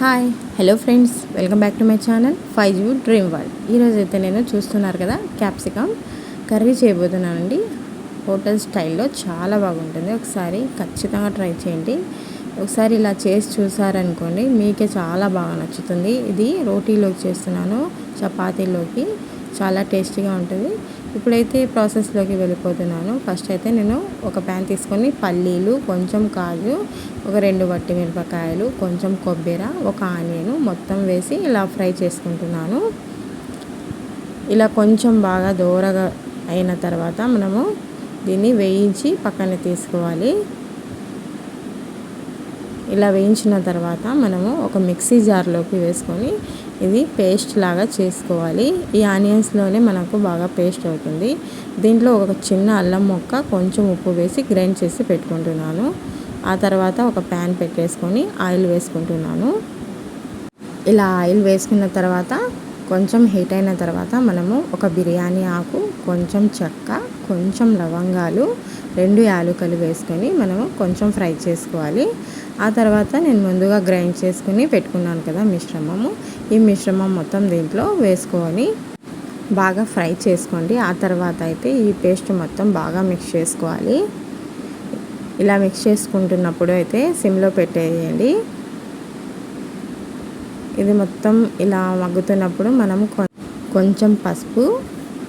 Hi hello friends welcome back to my channel five zoo dream world ఈరోజు అయితే నేను చూస్తున్నారు కదా క్యాప్సికమ్ కర్రీ చేయబోతున్నానండి. హోటల్ స్టైల్లో చాలా బాగుంటుంది. ఒకసారి ఖచ్చితంగా ట్రై చేయండి. ఒకసారి ఇలా చేసి చూసారనుకోండి మీకే చాలా బాగా నచ్చుతుంది. ఇది రోటీలోకి చేస్తున్నాను చపాతీలోకి. చాలా టేస్టీగా ఉంటుంది. ఇప్పుడైతే ప్రాసెస్లోకి వెళ్ళిపోతున్నాను. ఫస్ట్ అయితే నేను ఒక ప్యాన్ తీసుకొని పల్లీలు కొంచెం కాజు ఒక రెండు వట్టి మిరపకాయలు కొంచెం కొబ్బరి ఒక ఆనియన్ మొత్తం వేసి ఇలా ఫ్రై చేసుకుంటున్నాను. ఇలా కొంచెం బాగా దోరగా అయిన తర్వాత మనము దీన్ని వేయించి పక్కన తీసుకోవాలి. ఇలా వేయించిన తర్వాత మనము ఒక మిక్సీ జార్లోకి వేసుకొని ఇది పేస్ట్ లాగా చేసుకోవాలి. ఈ ఆనియన్స్లోనే మనకు బాగా పేస్ట్ అవుతుంది. దీంట్లో ఒక చిన్న అల్లం మొక్క కొంచెం ఉప్పు వేసి గ్రైండ్ చేసి పెట్టుకుంటున్నాను. ఆ తర్వాత ఒక ప్యాన్ పెట్టేసుకొని ఆయిల్ వేసుకుంటున్నాను. ఇలా ఆయిల్ వేసుకున్న తర్వాత కొంచెం హీట్ అయిన తర్వాత మనము ఒక బిర్యానీ ఆకు కొంచెం చెక్క కొంచెం లవంగాలు రెండు యాలకులు వేసుకొని మనము కొంచెం ఫ్రై చేసుకోవాలి. ఆ తర్వాత నేను ముందుగా గ్రైండ్ చేసుకుని పెట్టుకున్నాను కదా మిశ్రమము. ఈ మిశ్రమం మొత్తం దీంట్లో వేసుకొని బాగా ఫ్రై చేసుకోండి. ఆ తర్వాత అయితే ఈ పేస్ట్ మొత్తం బాగా మిక్స్ చేసుకోవాలి. ఇలా మిక్స్ చేసుకుంటున్నప్పుడు అయితే సిమ్లో పెట్టేయండి. ఇది మొత్తం ఇలా మగ్గుతున్నప్పుడు మనం కొంచెం పసుపు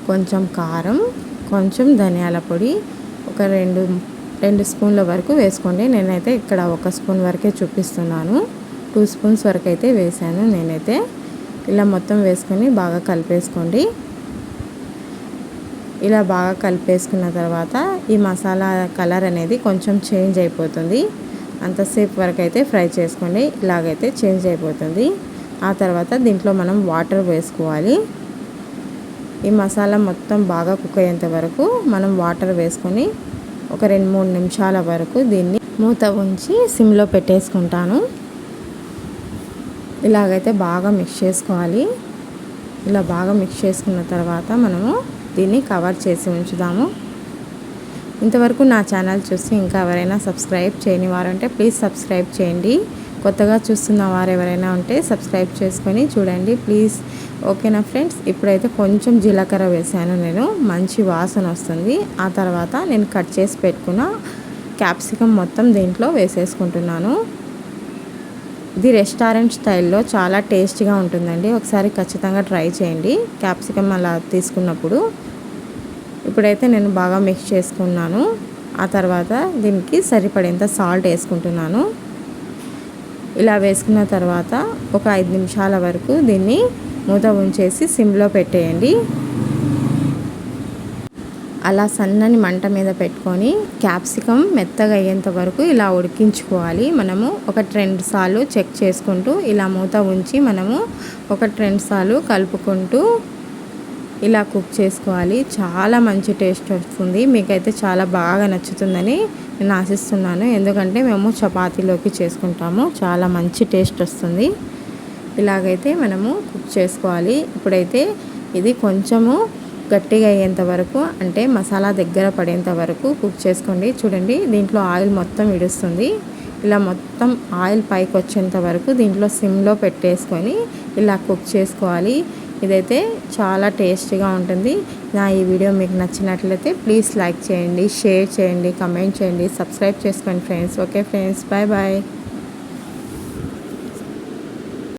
కొంచెం కారం కొంచెం ధనియాల పొడి ఒక రెండు రెండు స్పూన్ల వరకు వేసుకోండి. నేనైతే ఇక్కడ ఒక స్పూన్ వరకే చూపిస్తున్నాను. టూ స్పూన్స్ వరకు అయితే వేసాను నేనైతే. ఇలా మొత్తం వేసుకొని బాగా కలిపేసుకోండి. ఇలా బాగా కలిపేసుకున్న తర్వాత ఈ మసాలా కలర్ అనేది కొంచెం చేంజ్ అయిపోతుంది. అంతసేపు వరకు అయితే ఫ్రై చేసుకోండి. ఇలాగైతే చేంజ్ అయిపోతుంది. ఆ తర్వాత దీంట్లో మనం వాటర్ వేసుకోవాలి. ఈ మసాలా మొత్తం బాగా కుక్ అయ్యేంత వరకు మనం వాటర్ వేసుకొని ఒక రెండు మూడు నిమిషాల వరకు దీన్ని మూత ఉంచి సిమ్లో పెట్టేసుకుంటాను. ఇలాగైతే బాగా మిక్స్ చేసుకోవాలి. ఇలా బాగా మిక్స్ చేసుకున్న తర్వాత మనము దీన్ని కవర్ చేసి ఉంచుదాము. ఇంతవరకు నా ఛానల్ చూసి ఇంకా ఎవరైనా సబ్స్క్రైబ్ చేయని వారంటే ప్లీజ్ సబ్స్క్రైబ్ చేయండి. కొత్తగా చూస్తున్న వారు ఎవరైనా ఉంటే సబ్స్క్రైబ్ చేసుకొని చూడండి. ప్లీజ్. ఓకేనా ఫ్రెండ్స్? ఇప్పుడైతే కొంచెం జీలకర్ర వేసాను నేను. మంచి వాసన వస్తుంది. ఆ తర్వాత నేను కట్ చేసి పెట్టుకున్న క్యాప్సికమ్ మొత్తం దీంట్లో వేసేసుకుంటున్నాను. ఇది రెస్టారెంట్ స్టైల్లో చాలా టేస్టీగా ఉంటుందండి. ఒకసారి ఖచ్చితంగా ట్రై చేయండి. క్యాప్సికమ్ అలా తీసుకున్నప్పుడు. ఇప్పుడైతే నేను బాగా మిక్స్ చేసుకున్నాను. ఆ తర్వాత దీనికి సరిపడేంత సాల్ట్ వేసుకుంటున్నాను. ఇలా వేసుకున్న తర్వాత ఒక ఐదు నిమిషాల వరకు దీన్ని మూత ఉంచేసి సిమ్లో పెట్టేయండి. అలా సన్నని మంట మీద పెట్టుకొని క్యాప్సికమ్ మెత్తగా అయ్యేంత వరకు ఇలా ఉడికించుకోవాలి. మనము ఒక రెండు సార్లు చెక్ చేసుకుంటూ ఇలా మూత ఉంచి మనము ఒక రెండు సార్లు కలుపుకుంటూ ఇలా కుక్ చేసుకోవాలి. చాలా మంచి టేస్ట్ వస్తుంది. మీకైతే చాలా బాగా నచ్చుతుందని నేను ఆశిస్తున్నాను. ఎందుకంటే మేము చపాతీలోకి చేసుకుంటాము. చాలా మంచి టేస్ట్ వస్తుంది. ఇలాగైతే మనము కుక్ చేసుకోవాలి. ఇప్పుడైతే ఇది కొంచెము గట్టిగా అయ్యేంత వరకు అంటే మసాలా దగ్గర పడేంత వరకు కుక్ చేసుకోండి. చూడండి దీంట్లో ఆయిల్ మొత్తం విడుస్తుంది. ఇలా మొత్తం ఆయిల్ పైకి వచ్చేంత వరకు దీంట్లో సిమ్లో పెట్టేసుకొని ఇలా కుక్ చేసుకోవాలి. ఇదైతే చాలా టేస్టీగా ఉంటుంది. నా ఈ వీడియో మీకు నచ్చినట్లయితే ప్లీజ్ లైక్ చేయండి షేర్ చేయండి కమెంట్ చేయండి సబ్స్క్రైబ్ చేసుకోండి friends. Okay friends bye bye.